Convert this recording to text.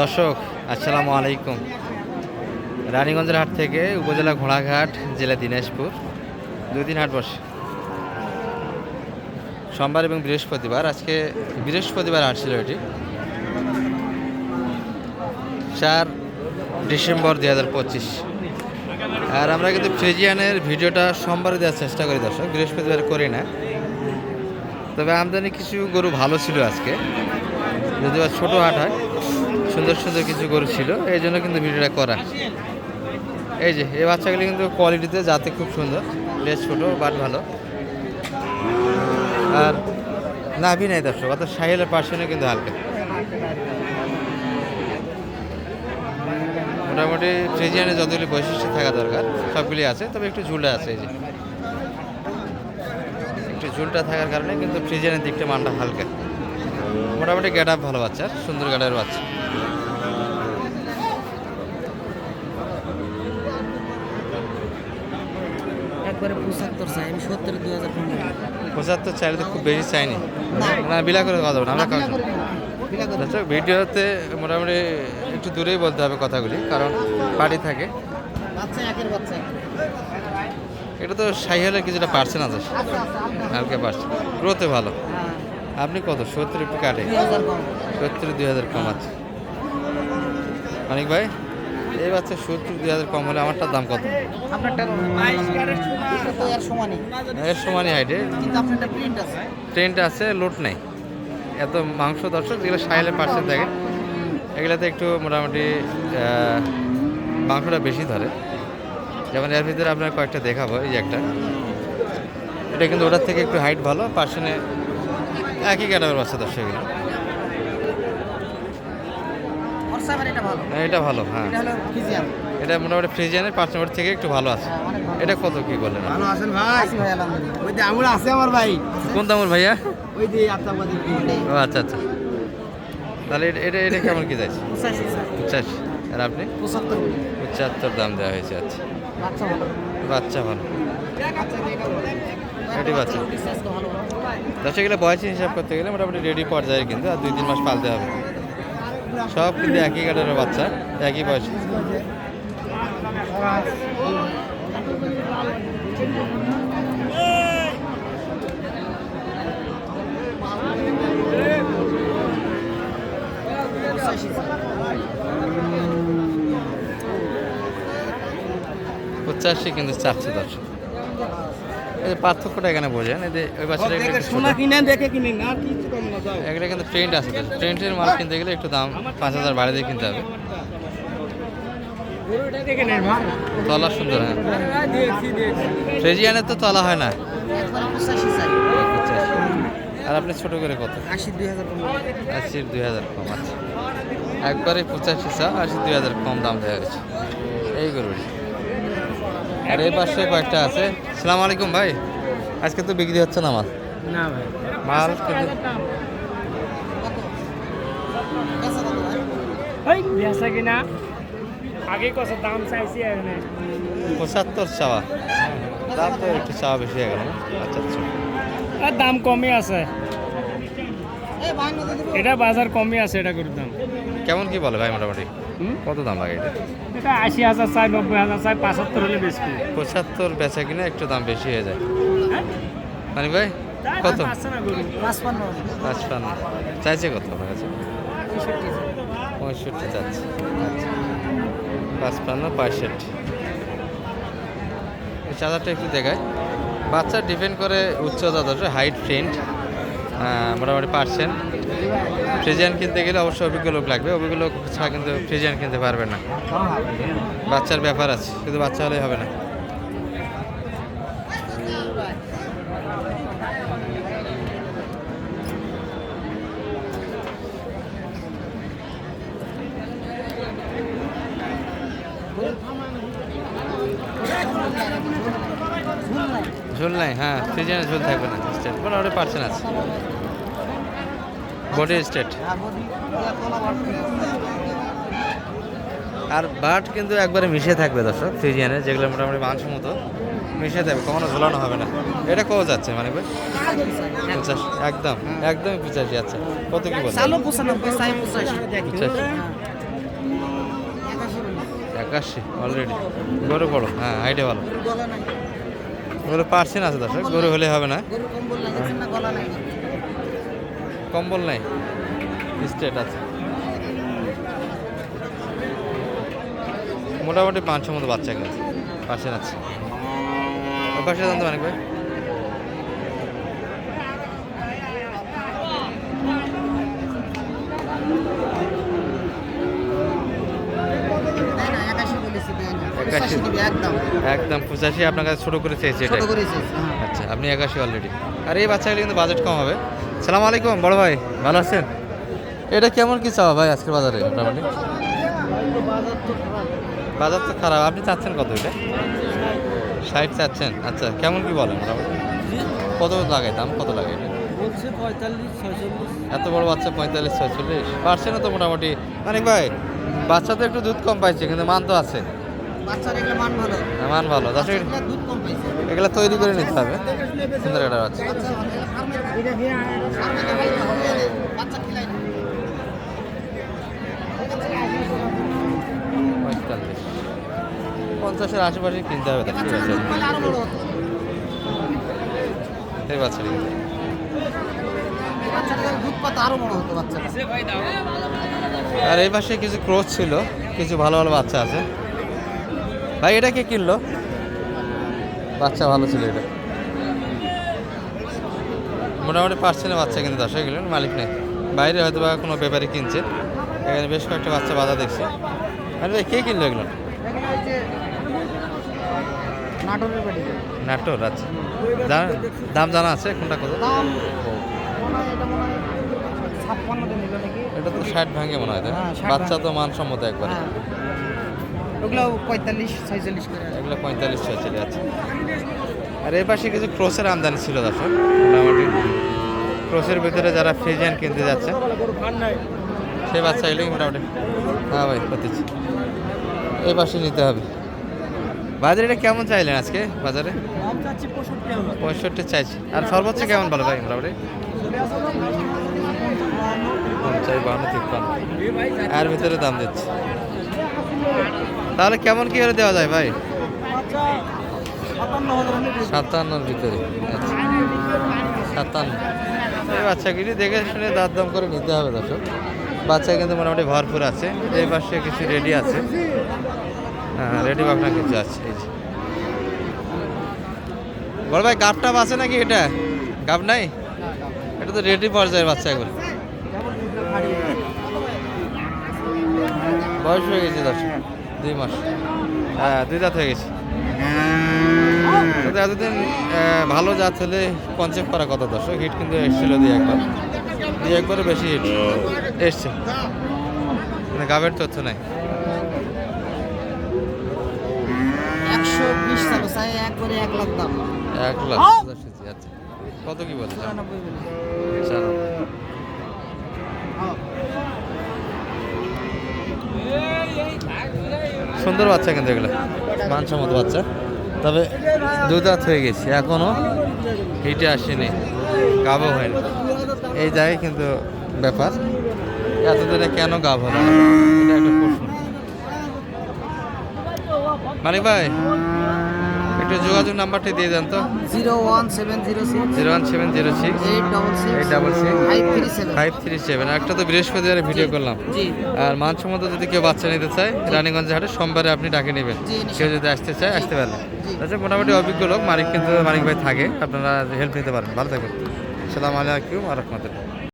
দর্শক, আসসালামু আলাইকুম। রানীগঞ্জের হাট থেকে উপজেলা ঘোড়াঘাট, জেলা দিনাজপুর। দুই দিন হাট বসে। সোমবার এবং বৃহস্পতিবার, আজকে বৃহস্পতিবার হাট ছিল এটি। চার ডিসেম্বর দুই হাজার পঁচিশ। আর আমরা কিন্তু ফ্রিজিয়ানের ভিডিওটা সোমবারে দেওয়ার চেষ্টা করি দর্শক, বৃহস্পতিবার করি না। তবে আমদানি কিছু গরু ভালো ছিল আজকে। যদিও ছোটো হাট হয়। সুন্দর সুন্দর কিছু গরু ছিল এই জন্য কিন্তু ভিডিওটা করা। এই যে, এই বাচ্চাগুলি কিন্তু কোয়ালিটিতে যাতে খুব সুন্দর লেস ছোটো বাট ভালো। আর নাভি নাই দর্শক, অর্থাৎ সাহেলের পার্সেন্টও কিন্তু হালকা। মোটামুটি ফ্রিজিয়ানে যতগুলি বৈশিষ্ট্য থাকা দরকার, সবগুলি আছে, তবে একটু ঝুলটা আছে এই যে। একটু ঝুলটা থাকার কারণে কিন্তু ফ্রিজিয়ানের দিকটা মানটা হালকা। মোটামুটি গেট আপ ভালো বাচ্চা সুন্দর গাডার বাচ্চা। একবারে পঁচাত্তর চাই আমি সত্তর দুই হাজার পনেরো। পঁচাত্তর চাইলে তো খুব বেশি চাইনি। না। বিলা করে কথা বলব আমরা দর্শক ভিডিওতে মোটামুটি একটু দূরেই বলতে হবে কথাগুলি কারণ পার্টি থাকে। এটা তো সাইহেলের কিছুটা পার্সেন্ট আছে। হালকা পার্সেন্ট গ্রোথে ভালো। হ্যাঁ। আপনি কত? সত্তর একটু কাটে। সত্তর দুই হাজার কম আছে। অনেক ভাই? এই বাচ্চা সত্তর দুই হাজার কম হলে আমারটার দাম কত? এর সমানই হাইটে ট্রেনটা আছে। লোড নেই। এত মাংস দর্শক যেগুলো সাইলের পার্সেন্ট থাকে এগুলোতে একটু মোটামুটি মাংসটা বেশি ধরে। যেমন এর ভিতরে আপনার কয়েকটা দেখাবো এই যে একটা। এটা কিন্তু ওটার থেকে একটু হাইট ভালো পার্সেন্টে একই ক্যাটাগরি বাচ্চা দর্শক এগুলো। হরসাবার এটা ভালো। এটা ভালো হ্যাঁ। এটা হলো ফিজিয়াম এটা মোটামুটি ফ্রিজিয়ানের পার্সেন্ট থেকে একটু ভালো আছে। হ্যাঁ এটা কত কি বললেন ভালো আছেন ভাই? ভাই আলহামদুলিল্লাহ। ওই যে আছে আমার ভাই। কোন দামের ভাইয়া? ওই যে আত্মাবাদী ও আচ্ছা আচ্ছা। তাহলে এটা এটা কেমন কি যাচ্ছে পঁচাশি আর আপনি? পঁচাত্তর। পঁচাত্তর দাম দেওয়া হয়েছে আচ্ছা। বাচ্চা ভালো। বাচ্চা ভালো। এটি বাচ্চা। দশ গেলে বয়সী হিসাব করতে গেলে মোটামুটি রেডি পর্যায়ে কিন্তু আর দুই তিন মাস পালতে হবে। সব কিন্তু একই কাটারের বাচ্চা একই বয়স। পঁচাশি কিন্তু চারশো যে পার্থক্যটা এখানে বোঝেন এই যে ওই বাচ্চাটা সোনা কিনে দেখে কিনে না কিছু কম না এগুলো কিন্তু ট্রেন্ড আছে ট্রেন্ডের মাল কিনতে গেলে একটু দাম পাঁচ হাজার বাড়ি দিয়ে কিনতে হবে। গরুটা তলা সুন্দর হ্যাঁ। দিয়েছি দিয়েছি। ফ্রেজিয়ানের তো তলা হয় না? একবারে পঁচাশি আর আপনি ছোট করে কত? আশি দুই হাজার আশি দুই হাজার কম আছে একবারে পঁচাশি চা আশি দুই হাজার কম দাম দেওয়া হয়েছে এই গরুর আর এই পাশে কয়েকটা আছে। সালাম আলাইকুম ভাই। আজকে তো বিক্রি হচ্ছে না মাল না ভাই। মাল কিন্তু বেচা কিনা। আগে কত দাম চাইছি পঁচাত্তর চাওয়া। দাম তো একটু চাওয়া বেশি হয়ে গেল আচ্ছা আচ্ছা। দাম কমই আছে। এটা বাজার কমই আছে এটা গরুর দাম। কেমন কি বলে ভাই মোটামুটি? কত দাম লাগে এটা? এটা আশি হাজার চাই নব্বই হাজার চাই পাঁচাত্তর হলে বেশি পঁচাত্তর বেচা কিনে একটু দাম বেশি হয়ে যায়। মানে ভাই কত? পাঁচপান্ন। চাইছে কত আপনার কাছে পঁয়ষট্টি। চাচ্ছে। আচ্ছা পাঁচপান্ন পঁয়ষট্টি। চার্জারটা একটু দেখায় বাচ্চা ডিপেন্ড করে উচ্চতা দশ হাইট ফ্রেন্ড মোটামুটি পারছেন। ফ্রিজিয়ান কিনতে গেলে অবশ্যই অভিজ্ঞ লোক লাগবে। অভিজ্ঞ লোক ছাড়া কিন্তু ফ্রিজিয়ান কিনতে পারবে না। বাচ্চার ব্যাপার আছে, কিন্তু বাচ্চা হলেই হবে না। ঝোল নাই হ্যাঁ ফ্রিজিয়ানে ঝোল থাকবে না স্টেট। মোটামুটি পার্সেন্ট আছে। Body state. আর বাট কিন্তু একবারে মিশে থাকবে দর্শক ফ্রিজিয়ানে যেগুলো মোটামুটি মাংস মতো মিশে থাকবে কখনো ঝোলানো হবে না। এটা কত যাচ্ছে মানে ভাই? পঞ্চাশ একদম একদমই পঁচাশি আচ্ছা। কত কি পঁচাশি পঁচাশি। একাশি। অলরেডি। গরু বড় হ্যাঁ আইডিয়া ভালো। গলা নাই গরু পার্সেন্ট আছে দর্শক গরু হলে হবে না। কম্বল লাগিয়েছেন না গলা নাই। কম্বল নাই স্টেট আছে। মোটামুটি পাঁচশো মতো বাচ্চা গেছে পার্সেন্ট আছে। পাশে জানতে অনেক ভাই তাই না একাশি বলেছি দেন একাশি। একদম। একদম পঁচাশি আপনার কাছে ছোটো করে চেয়েছি করেছিস হ্যাঁ। আচ্ছা আপনি একাশি অলরেডি আর এই বাচ্চাগুলি কিন্তু বাজেট কম হবে। সালাম আলাইকুম বড় ভাই। ভালো আছেন? এটা কেমন কি চাওয়া ভাই আজকের বাজারে? মোটামুটি? বাজার তো খারাপ। আপনি চাচ্ছেন কত এটা? ষাট চাচ্ছেন। আচ্ছা কেমন কি বলেন মোটামুটি? কত লাগে দাম? কত লাগে এটা? পঁয়তাল্লিশ এত বড় বাচ্চা পঁয়তাল্লিশ ছয়চল্লিশ? পার্সেন্টও তো মোটামুটি। মানে ভাই বাচ্চা তো একটু দুধ কম পাইছে কিন্তু মান তো আছে। বাচ্চার এগুলো মান ভালো। হ্যাঁ, মান ভালো। দশ দুধ কম পাইছে। এগুলো তৈরি করে নিতে হবে। সুন্দর একটা বাচ্চা। বাচ্চা ফার্মের বাচ্চা খিলাই না। পঁয়তাল্লিশ। পঞ্চাশের আশেপাশে কিনতে হবে ঠিক আছে। এই বাচ্চাটা। আর এই পাশে কিছু ক্রোচ ছিল। কিছু ভালো ভালো বাচ্চা আছে। ভাই এটা কে কিনলো? বাচ্চা ভালো ছিল এটা। মোটামুটি পার্সেন্টের বাচ্চা কিন্তু দশ কিলো মালিক নেই। বাইরে হয়তো বা কোনো ব্যাপারে কিনছে। এখানে বেশ কয়েকটা বাচ্চা বাধা দেখছি। আরে ভাই কে কিনলো এগুলো? নাটোর আচ্ছা। দাম জানা আছে? কোনটা কত? দাম এটা তো ষাট ভাঙে মনে হয়? হ্যাঁ, 60 বাচ্চা তো মানসম্মত একবার। হ্যাঁ। ওগুলো পঁয়তাল্লিশ, ছয়চল্লিশ এগুলো পঁয়তাল্লিশ ছয় চলে যাচ্ছে আর এর পাশে কিছু ক্রোসের আমদানি ছিল দর্শক মোটামুটি ক্রোসের ভিতরে যারা ফ্রিজিয়ান কিনতে যাচ্ছে, সেই বাচ্চা এগুলো মোটামুটি হ্যাঁ ভাই, করতেছি। এই পাশে নিতে হবে। বাজারে এটা কেমন চাইলেন আজকে, বাজারে? পঁয়ষট্টি চাইছি। আর সর্বোচ্চ কেমন ভালো ভাই, মোটামুটি? পঞ্চাশ বাহান্ন তিপ্পান্ন। এর ভিতরে দাম দিচ্ছে। তাহলে কেমন কি করে দেওয়া যায় ভাই? আচ্ছা সাতান্নর ভিতরে। আচ্ছা। সাতান্ন। এই বাচ্চাগুলি দেখে শুনে দাঁত দাম করে নিতে হবে দর্শক। বাচ্চা কিন্তু মোটামুটি ভরপুর আছে। এই পাশে কিছু রেডি আছে। হ্যাঁ রেডি বাপনা কিছু আছে। এই যে। বড় ভাই গাপ টাপ আছে নাকি এটা? গাপ নাই? এটা তো রেডি পর্যায়ের বাচ্চা এগুলো। বয়স হয়ে গেছে দর্শক। দুই মাস। হ্যাঁ দুই দাঁত হয়ে গেছে। এতদিন ভালো জাত হলে কনসেপ্ট করা কথা দর্শক হিট কিন্তু এসেছিল দুই একবার। দুই একবারও বেশি হিট এসছে। মানে গাবের তথ্য নাই। এক লাখ আচ্ছা। কত কি বলছে সুন্দর বাচ্চা কিন্তু এগুলো। মানসম্মত বাচ্চা। তবে দুধাত হয়ে গেছে। এখনও হিটে আসেনি। গাবও হয়নি এই জায়গায় কিন্তু ব্যাপার। এতদিনে কেন গাব হলো প্রশ্ন। মানিক ভাই। একটু যোগাযোগ নাম্বারটি দিয়ে দেন তো। Zero one seven zero six. Zero one seven zero six. Eight double six. Eight double six. Five three seven. Five three seven. একটা তো বৃহস্পতিবারে ভিডিও করলাম। আর মানসম্মত যদি কেউ বাচ্চা নিতে চায় রানীগঞ্জ হাটে সোমবারে আপনি ডাকে নেবেন। কেউ যদি আসতে চায় আসতে পারবেন আচ্ছা মোটামুটি অভিজ্ঞ লোক মালিক কিন্তু মানিক ভাই থাকে। আপনারা হেল্প নিতে পারেন ভালো থাকবেন। সালাম আলাইকুম আর রহমতুল্লাহ।